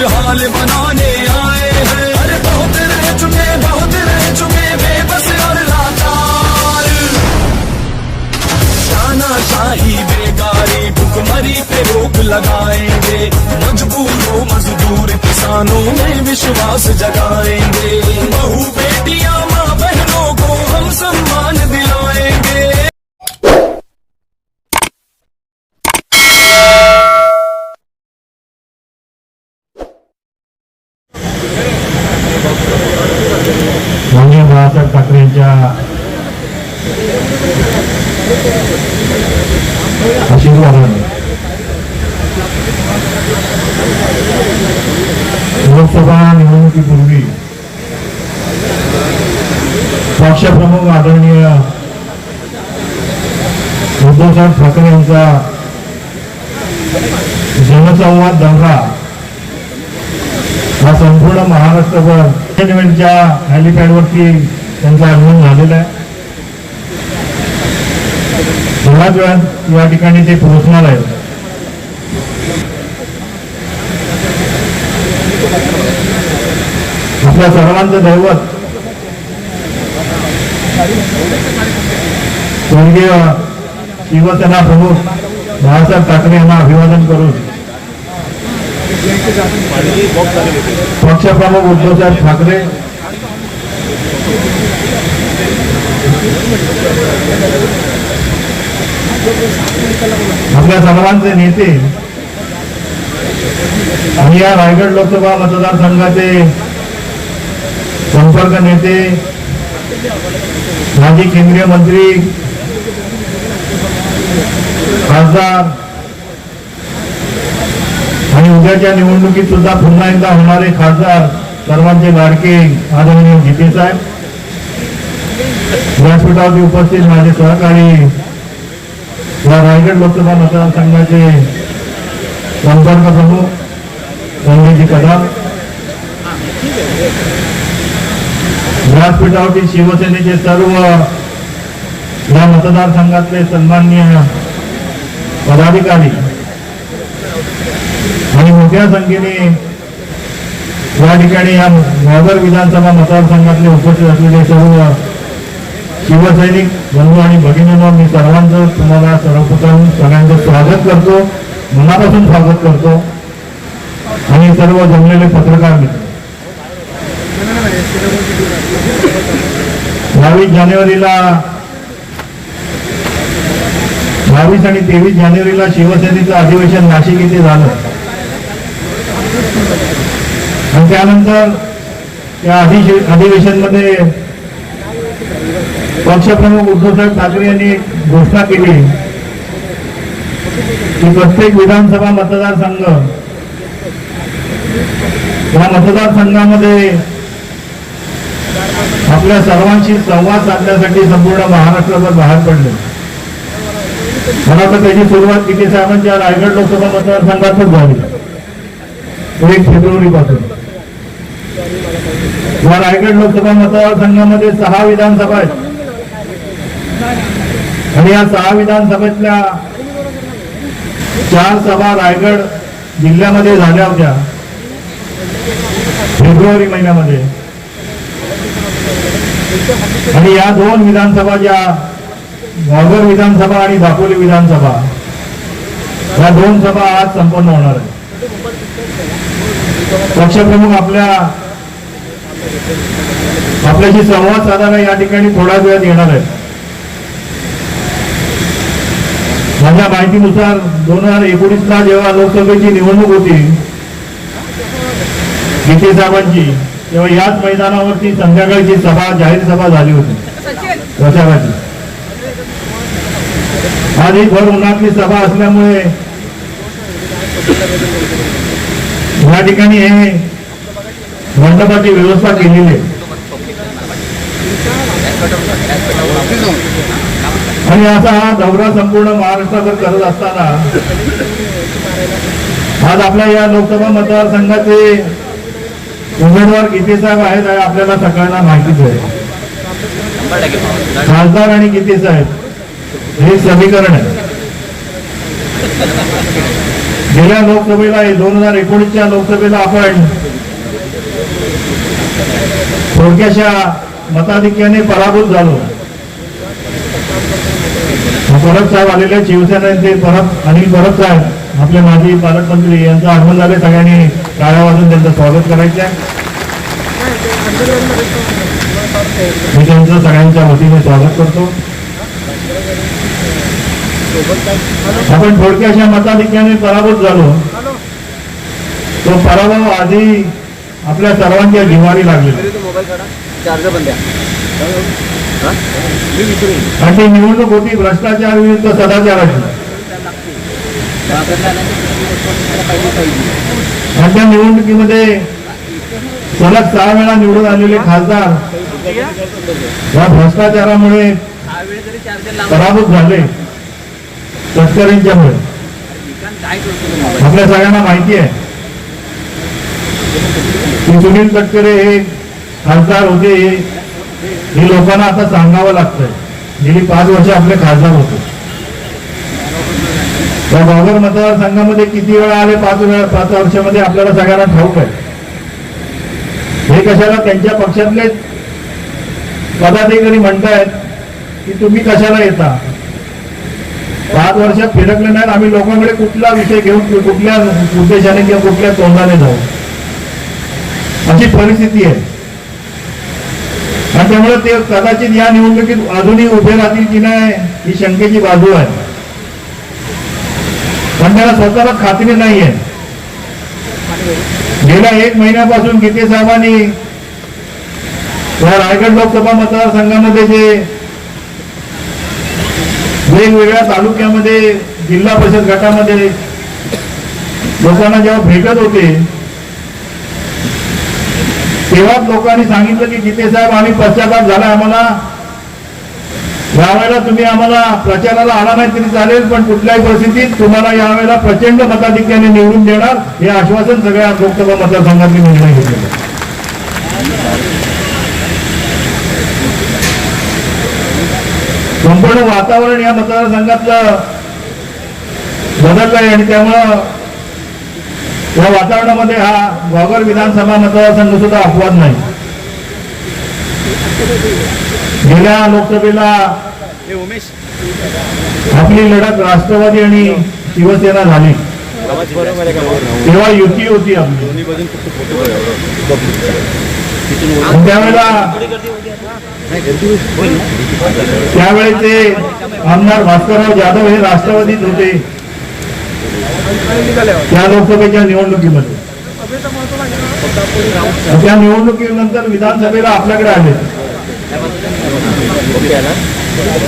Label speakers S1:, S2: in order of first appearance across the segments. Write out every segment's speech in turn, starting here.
S1: खुशहाल बनाने आए हैं। अरे बहुत रह चुके, बहुत रह चुके, बेबस और लाचार। शाही बेकारी भुखमरी पे रोक लगाएँगे। मजबूरों, मजदूर किसानों में विश्वास जगाएँगे।
S2: बाळासाहेब ठाकरे यांच्या आशीर्वादाने. लोकसभा निवडणुकीपूर्वी पक्षप्रमुख आदरणीय उद्धवसाहेब ठाकरे यांचा जनसंवाद दौरा हा संपूर्ण महाराष्ट्रभर गव्हर्नमेंटच्या हॅलिपॅडवरती त्यांचा आगमन झालेलं आहे. थोड्याच वेळा या ठिकाणी ते पोहोचणार आहेत. आपल्या सर्वांचं दैवत. स्वर्गीय शिवसेना प्रमुख बाळासाहेब ठाकरे यांना अभिवादन करून पक्षप्रमुख उद्धवसाहेब ठाकरे आपल्या सर्वांचे नेते आणि या रायगड लोकसभा मतदारसंघाचे संपर्क नेते माजी केंद्रीय मंत्री खासदार आणि उद्याच्या निवडणुकीत सुद्धा पुन्हा एकदा होणारे खासदार सर्वांचे लाडके आदरणीय जिते साहेब व्यासपीठावरती उपस्थित माझे सहकारी या रायगड लोकसभा मतदारसंघाचे संपर्क प्रमुख संजयजी कदम व्यासपीठावरती शिवसेनेचे सर्व या मतदारसंघातले सन्माननीय पदाधिकारी आणि मोठ्या संख्येने या ठिकाणी या नगर विधानसभा मतदारसंघातले उपस्थित असलेले सर्व शिवसैनिक बंधू आणि भगिनींना मी सर्वांचं तुम्हाला सर्वप्रथम सगळ्यांचं स्वागत करतो. मनापासून स्वागत करतो. आणि सर्व जमलेले पत्रकार मित्र. बावीस जानेवारीला बावीस आणि तेवीस जानेवारीला शिवसेनेचं अधिवेशन नाशिक येथे झालं. आणि त्यानंतर त्या अधिवेशनमध्ये पक्षप्रमुख उद्धवसाहेब ठाकरे यांनी घोषणा केली की प्रत्येक विधानसभा मतदारसंघ या मतदारसंघामध्ये आपल्या सर्वांशी संवाद साधण्यासाठी संपूर्ण महाराष्ट्रभर बाहेर पडले. मला तर त्याची सुरुवात किती साहेबांच्या रायगड लोकसभा मतदारसंघातच झाली. एक फेब्रुवारी पासून या रायगड लोकसभा मतदारसंघामध्ये सहा विधानसभा आहेत. आणि या सहा विधानसभेतल्या चार सभा रायगड जिल्ह्यामध्ये झाल्या होत्या. फेब्रुवारी महिन्यामध्ये. आणि या दोन विधानसभा ज्या वाघर विधानसभा आणि दापोली विधानसभा या दोन सभा आज संपन्न होणार आहे पक्षप्रमुख आपल्या आपल्याशी संवाद साधायला या ठिकाणी थोडा वेळात येणार आहे माझ्या माहितीनुसार दोन हजार एकोणीसला जेव्हा लोकसभेची निवडणूक होती गीते साहेबांची तेव्हा याच मैदानावरती संध्याकाळची सभा जाहीर सभा झाली होती. प्रचाराची आज ही भर उन्हातली सभा असल्यामुळे या ठिकाणी हे मंडपाची व्यवस्था केलेली आहे. आणि असा हा दौरा संपूर्ण महाराष्ट्रावर करत असताना आज आपल्या या लोकसभा मतदारसंघाचे उमेदवार गीते साहेब आहेत आपल्याला सगळ्यांना माहितीच आहे. खासदार आणि गीते साहेब? हे समीकरण आहे. गेल्या लोकसभेला दोन हजार एकोणीसच्या लोकसभेला आपण थोडक्याशा मताधिक्याने पराभूत झालो. परत साहेब आलेले शिवसेना ते परत अनिल परत साहेब आपले माजी पालकमंत्री यांचं आगमन झाले सगळ्यांनी टाळ्या वाजून त्यांचं स्वागत करायचं आहे मी त्यांचं सगळ्यांच्या वतीने स्वागत करतो. आपण थोडक्याशा मताधिक्याने पराभूत झालो. तो पराभव आधी आपल्या सर्वांच्या जिवारी
S3: लागले मी विचारेन.
S2: आणि ती निवडणूक होती भ्रष्टाचार विरुद्ध सदाचाराची.
S3: वापरला
S2: आणि त्या निवडणुकीमध्ये सलग सहा वेळा निवडून आलेले खासदार या भ्रष्टाचारामुळे पराभूत झाले. तस्करींच्यामुळे. आपल्या सगळ्यांना माहिती आहे. की सुनील तटकरे हे खासदार होते हे लोकांना आता सांगावं लागतंय. गेली पाच वर्ष आपले खासदार होते. त्या बागर मतदारसंघामध्ये किती वेळा आले? पाच वेळा पाच वर्षामध्ये आपल्याला सगळ्यांना ठाऊक आहे. हे कशाला त्यांच्या पक्षातले पदाधिकारी म्हणतायत की तुम्ही कशाला येता? पाच वर्षात फिरकले नाहीत. आम्ही लोकांकडे कुठला विषय घेऊन कुठल्या उद्देशाने किंवा कुठल्या तोंडाने जाऊ? अशी परिस्थिती आहे. त्याच्यामुळे ते कदाचित या निवडणुकीत अजूनही उभे राहतील की नाही ही शंकेची बाजू आहे. पण त्याला स्वतःला खात्री नाही आहे गेल्या एक महिन्यापासून गीते साहेबांनी या रायगड लोकसभा मतदारसंघामध्ये जे वेगवेगळ्या तालुक्यामध्ये जिल्हा परिषद गटामध्ये लोकांना जेव्हा भेटत होते तेव्हाच लोकांनी सांगितलं की जिते साहेब आम्ही पश्चाताप झाला आम्हाला यावेळेला तुम्ही आम्हाला प्रचाराला आला नाही तरी चालेल पण कुठल्याही परिस्थितीत तुम्हाला यावेळेला प्रचंड मताधिक्याने निवडून देणार हे आश्वासन सगळ्या लोकसभा मतदारसंघातले निर्णय घेतलेले संपूर्ण वातावरण या मतदारसंघातलं आहे आणि त्यामुळं या वातावरणामध्ये हा वाघर विधानसभा मतदारसंघ सुद्धा अपवाद नाही. गेल्या लोकसभेला आपली लढत राष्ट्रवादी आणि शिवसेना झाली. तेव्हा युती होती आपली. त्यावेळेला त्यावेळेचे आमदार भास्करराव जाधव हे राष्ट्रवादीत होते. त्या लोकसभेच्या निवडणुकीमध्ये. त्या निवडणुकीनंतर विधानसभेला आपल्याकडे आले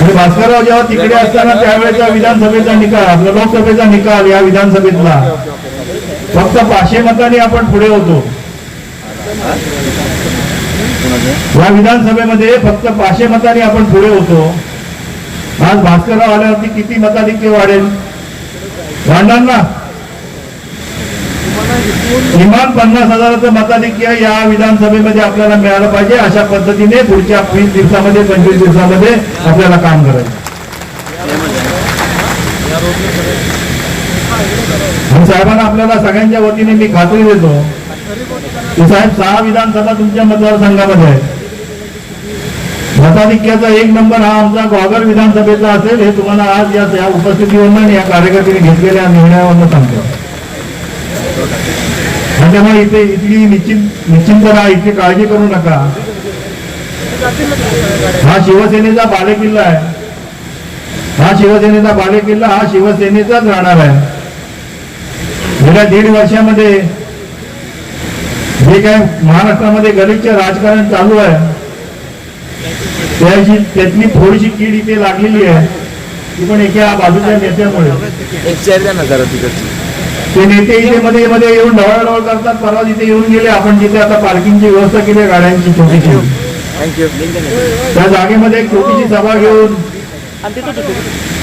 S2: आणि भास्करराव जेव्हा तिकडे असताना त्यावेळेचा विधानसभेचा निकाल आपला लोकसभेचा निकाल या विधानसभेतला. फक्त पाचशे मतांनी आपण पुढे होतो. या विधानसभेमध्ये फक्त पाचशे मतांनी आपण पुढे होतो. आज भास्करराव आल्यावरती किती मताधिक्य वाढेल? वाढणार ना किमान पन्नास हजाराचं मताधिक्य या विधानसभेमध्ये आपल्याला मिळालं पाहिजे. अशा पद्धतीने पुढच्या वीस दिवसामध्ये पंचवीस दिवसामध्ये आपल्याला काम करायचं. साहेबांना आपल्याला सगळ्यांच्या वतीने मी खात्री देतो की साहेब सहा विधानसभा तुमच्या मतदारसंघामध्ये आहेत. मताधिक्याचा एक नंबर हा आमचा ग्वागर विधानसभेचा असेल हे तुम्हाला आज या या उपस्थितीवरनं आणि या कार्यकर्त्यांनी घेतलेल्या निर्णयावरनं सांगतो. त्याच्यामुळे इथे इथली निश्चित निश्चिंत राहा इथली काळजी करू नका. हा शिवसेनेचा बालेकिल्ला आहे. हा शिवसेनेचा बालेकिल्ला हा शिवसेनेचाच राहणार आहे. गेल्या दीड वर्षामध्ये जे काय महाराष्ट्रामध्ये गलिच्छ राजकारण चालू आहे त्याची त्यातली थोडीशी कीड इथे लागलेली आहे. ती पण एका बाजूच्या नेत्यामुळे.
S3: एक चेअर द्या ना जरा तिकडची.
S2: ते नेते इथे मध्ये मध्ये येऊन ढवळाढवळ करतात परवा तिथे येऊन गेले आपण जिथे आता पार्किंगची व्यवस्था केली आहे गाड्यांची छोटीशी.
S3: थँक्यू
S2: त्या जागेमध्ये एक छोटीशी सभा घेऊन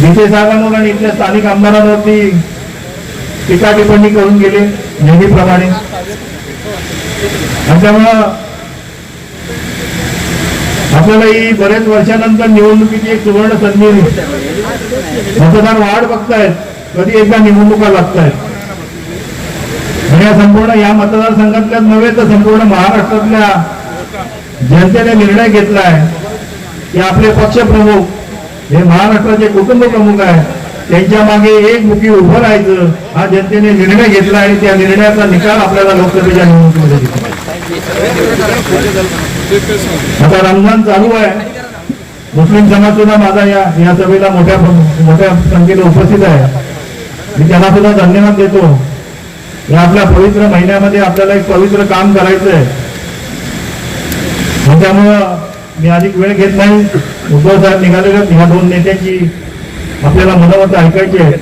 S2: जिथे साहेबांवर आणि इथल्या स्थानिक आमदारांवरती टीका टिप्पणी करून गेले नेहमीप्रमाणे. आणि त्यामुळं आपल्याला ही वर्षानंतर निवडणुकीची एक सुवर्ण संधी मतदार वाढ बघतायत कधी एकदा निवडणुका लागतायत. आणि या संपूर्ण या मतदारसंघातल्याच नव्हे तर संपूर्ण महाराष्ट्रातल्या जनतेने निर्णय घेतलाय की आपले पक्षप्रमुख हे महाराष्ट्राचे कुटुंब प्रमुख आहे त्यांच्या मागे एक मुखी उभं राहायचं हा जनतेने निर्णय घेतला आणि त्या निर्णयाचा निकाल आपल्याला लोकसभेच्या निवडणुकीमध्ये दिसला आता रमजान चालू आहे. मुस्लिम समाज सुद्धा माझा या या सभेला मोठ्या मोठ्या संख्येने उपस्थित आहे. मी त्यांना सुद्धा धन्यवाद देतो. या आपल्या पवित्र महिन्यामध्ये आपल्याला एक पवित्र काम करायचं आहे त्यामुळं मी अधिक वेळ घेत नाही. उद्धव साहेब निघालेले ह्या दोन नेत्यांची आपल्याला मनोमत ऐकायची आहे.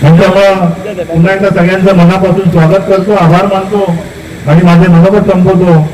S2: त्याच्यामुळं पुन्हा एकदा सगळ्यांचं मनापासून स्वागत करतो. आभार मानतो. आणि माझे मनोगत संपवतो.